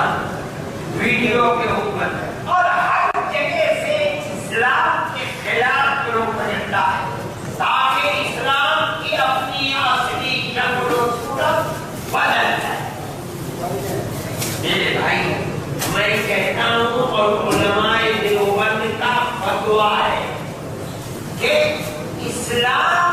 Video के ऊपर और हर जगह से इस्लाम के खिलाफ प्रोपेगेंडा है ताकि इस्लाम की अपनी असली और सूरत बदल जाए। मेरे भाई, मैं कहता हूँ और उलमाए देवबंद का फतवा है कि इस्लाम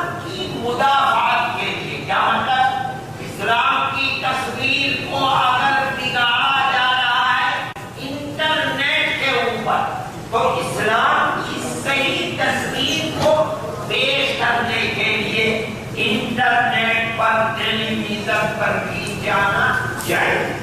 इंटरनेट पर टेलीविज़न पर भी जाना चाहिए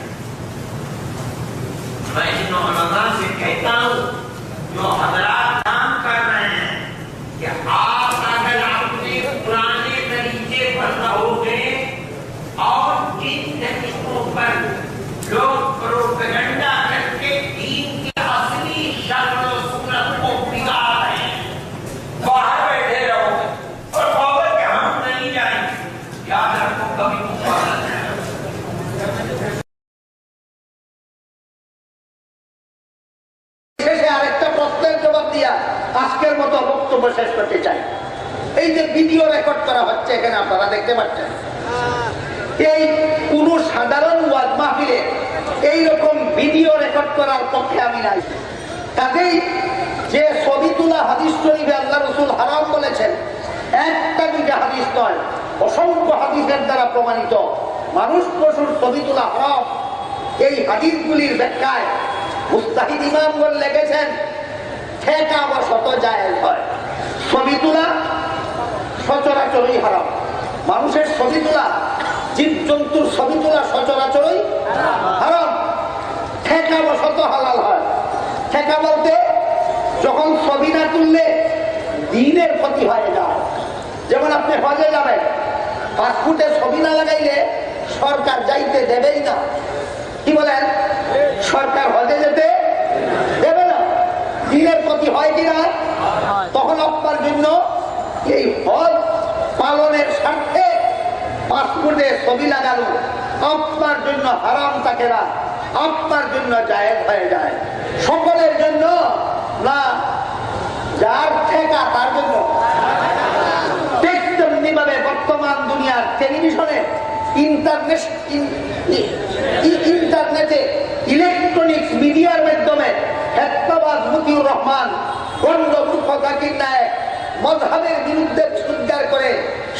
আজকের মতো বক্তব্য শেষ করতে চাই। এই যে ভিডিও রেকর্ড করা হচ্ছে এখানে আপনারা দেখতে পাচ্ছেন। এই কোন সাধারণ ওয়াজ মাহফিলে এইরকম ভিডিও রেকর্ড করার পক্ষে আমি নাই। কাজেই যে ছবি তোলা হাদিস শরীফে আল্লাহ রসুল হারাম বলেছেন, একটা দুইটা হাদিস নয়, অসংখ্য হাদিসের দ্বারা প্রমাণিত। মানুষ পশুর ছবি তোলা হারাম। এই হাদিসগুলির ব্যাখ্যায় মুস্তাহিদ ইমামগণ লেগেছেন ঠেকা হয়। সচরাচরই হারাম। মানুষের ঠেকা শত হালাল হয়। ঠেকা বলতে, যখন ছবি না তুললে দিনের ক্ষতি হয়ে যায় যেমন আপনি হজে যাবেন, পাসপোর্টে ছবি না লাগাইলে সরকার যাইতে দেবেই না। কি বলেন? সরকার হজে যেতে হয় কিনা? তখন আপনার জন্য এই হজ পালনের স্বার্থে পাসপোর্টে ছবি লাগানো। আপনার জন্য হারাম থাকে না। আপনার জন্য জায়েজ হয়ে যায়। সকলের জন্য না যার ঠেকা তার জন্য। ঠিক তেমনি বর্তমান দুনিয়ার টেলিভিশনে ইন্টারনেট ইন্টারনেটে ইলেকট্রনিক্স মিডিয়ার মাধ্যমে হেত্তাবাজ মতিউর রহমান জাকির নায়ক মজহাবের বিরুদ্ধে উদ্ধার করে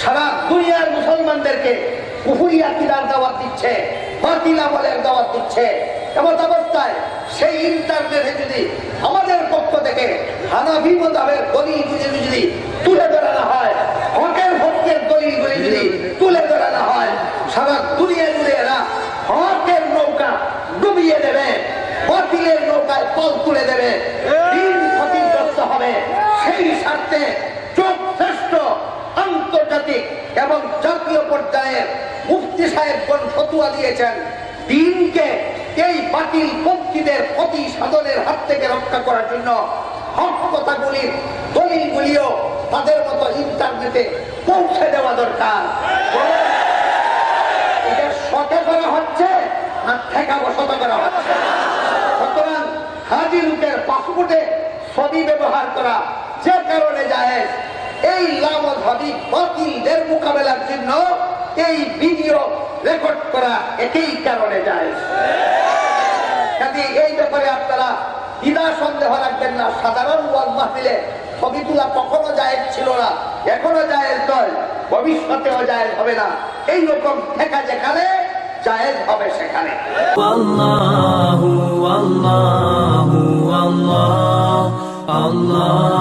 সারা দুনিয়ার মুসলমানদেরকে কুহুরি আকিদার দাওয়াত দিচ্ছে, বাতিল আমলের দাওয়াত দিচ্ছে। এমন অবস্থায় সেই ইন্টারনেটে যদি আমাদের পক্ষ থেকে হানাফি মজাবের দলিলগুলি যদি তুলে ধরানো হয়, হকের ভক্তের দলিলগুলি যদি তুলে ধরানো হয়, সারা দুনিয়া জুড়ে এরা হকের নৌকা ডুবিয়ে দেবে, বাতিলের নৌকায় পল তুলে দেবে। হবে। সেই স্বার্থে যথেষ্ট আন্তর্জাতিক এবং জাতীয় পর্যায়ের মুফতি সাহেবগণ ফতুয়া দিয়েছেন। দিনকে এই বাতিল পন্থীদের ক্ষতি সাধনের হাত থেকে রক্ষা করার জন্য হক কথাগুলির দলিলগুলিও তাদের মতো ইন্টারনেটে পৌঁছে দেওয়া দরকার। এটা শতে করা হচ্ছে না ঠেকা বসত করা হচ্ছে? সুতরাং হাজি লোকের পাসপোর্টে হবি ব্যবহার করা যে কারণে যায় এই লামত হবি বাতিলদের মোকাবেলার জন্য এই ভিডিও রেকর্ড করা একই কারণে যায় এই ব্যাপারে আপনারা দ্বিধা সন্দেহ রাখবেন না। সাধারণ ওয়াজ মাহফিলে ছবি তোলা কখনো জায়েজ ছিল না, এখনও জায়েজ নয়, ভবিষ্যতেও জায়েজ হবে না। এই রকম ঠেকা যেখানে, জায়েজ হবে সেখানে। Allah.